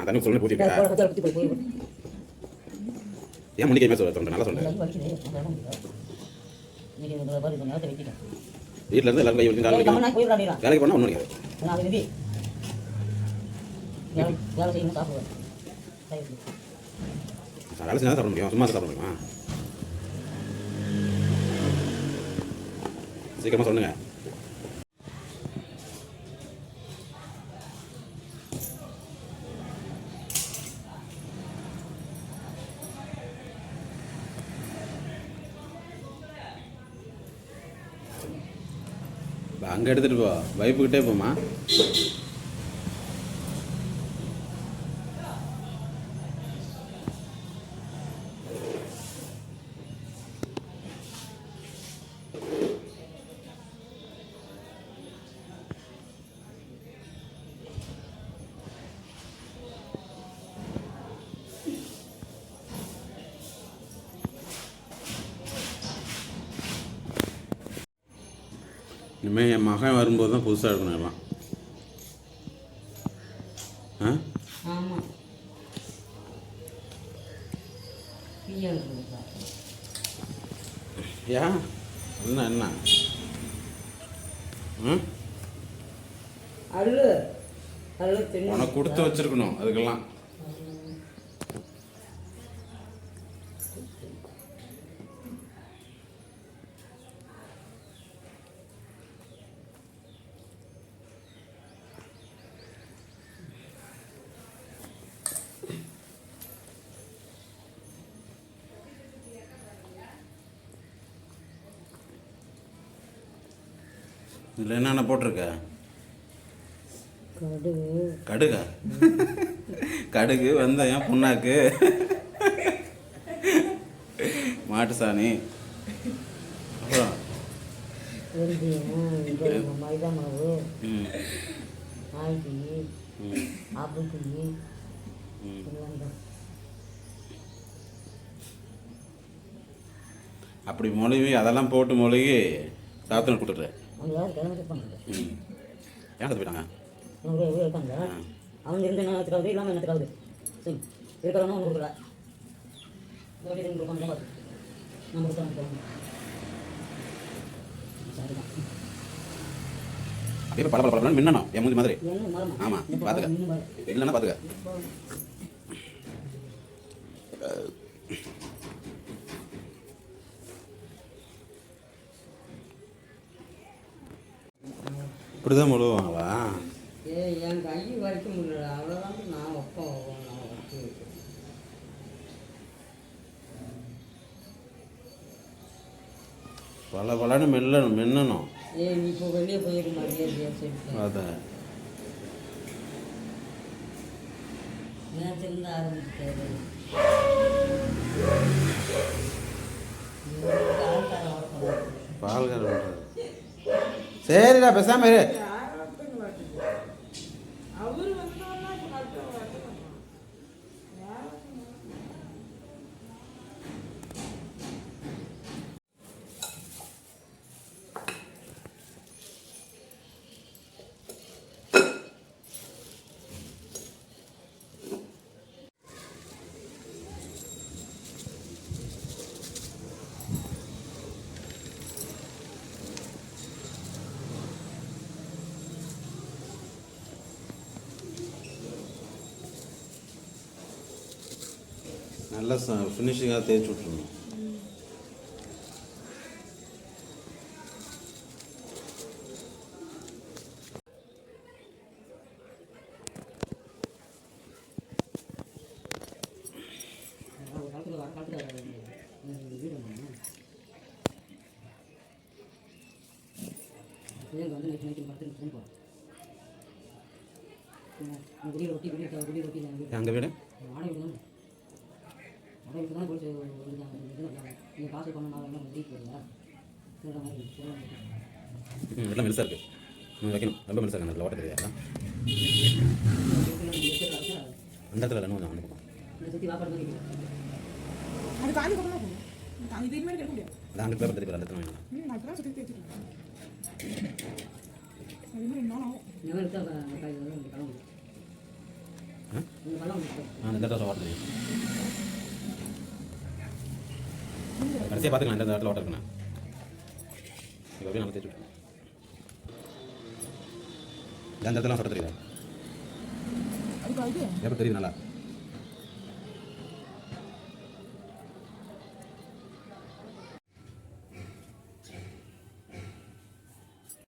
நான் தண்ணி சொல்லி ஊற்றிருக்கேன் ஏன் மணிக்கு சொல்ல. சொல்கிறேன் நல்லா சொல்கிறேன் வீட்டில் இருந்து எல்லாரும் கை வச்சு வேலைக்கு போனால் ஒன்றும் கிடையாது. வேலை செய்யணும் சாப்பிடுவேன். வேலை செஞ்சால் சாப்பிட முடியும். சும்மா சாப்பிட முடியுமா? சீக்கிரமாக சொல்லுங்க. அங்கே எடுத்துகிட்டு போ. வைப்புக்கிட்டே போமா இனிமேல் என் மகன் வரும்போது தான் புதுசாக இருக்கணும் எல்லாம். ஆ? ஏன் என்ன என்ன? ம்? உனக்கு கொடுத்து வச்சிருக்கணும் அதுக்கெல்லாம். இதில் என்னென்ன போட்டிருக்க? கடுகு. கடுகா? கடுகு வெந்தயம் புண்ணாக்கு. மாட்டு சாணி அப்புறம் மைதா மாவு அப்படி மொழிவி அதெல்லாம் போட்டு மொழிகி சாத்தனை கொடுத்துட்றேன் அவங்க யாரும் கிளம்பி இருப்பாங்க. கற்று போயிட்டாங்க? அவங்க இருக்காங்க. அவங்க இருந்து என்ன எடுத்துக்காது இல்லாமல் என்ன எடுத்துக்காது சரி இருக்கிறவங்க அவங்க கொடுக்கல. நம்ம அப்படியே பல பல பல மின்னணும். என் மூஞ்சி மாதிரி. என்ன மரமா ஆமா, இந்த பாத்துக்க. பாரு, இன்னும் பாரு. இல்லைன்னா பார்த்துக்க இப்படி தான் முழுவாங்களா? ஏ என் கை வரைக்க முடியல அவ்வளோதான் நான் வைப்பேன் நான் பல பலன்னு மெல்லணும் மின்னணும். ஏ நீ இப்போ வெளியே போயிரு மரியாதையா சரி அதான் நேரத்திலிருந்து ஆரம்பிச்சிட்டாரு. பால். சரிடா பேசாம நல்லா ஃபினிஷிங்காக தேய்ச்சி விட்ருணும் வந்து நைட்டு நைட்டு படுத்து தூங்குவோம் வெளியே ரொட்டி ரொட்டி எங்கள் வீடு. வாடகை தான் வாடகை தான் போய் நீங்கள் காசு பண்ண நான் என்ன வீட்டு வரல திருட மாதிரி எல்லாம் மெலிசா இருக்கு. ம் வைக்கணும் ரொம்ப மெலிசா இருக்கு ஓட்ட தெரியாதா. அந்த இடத்துல இல்லை அந்த பக்கம் இருக்குது. அது காலி பக்கம் தான் அது கேட்க முடியாது. அது பேப்பர் அந்த இடத்துல ம் நான் இப்பதான் சுற்றி தேய்ச்சிருக்கேன் அது நாள் ஆகும். மாதிரி எடுத்தா. நான் இந்த இடத்துல ஓட்ட தெரியும். கடைசியாக பார்த்துக்கலாம் இந்த இடத்துல ஓட்ட இருக்குண்ணா இப்போ அப்படியே நம்ம தேய்ச்சி விட்டுருங்க. இந்த இடத்துல ஓட்ட தெரியுதா? எப்போ தெரியுது நல்லா?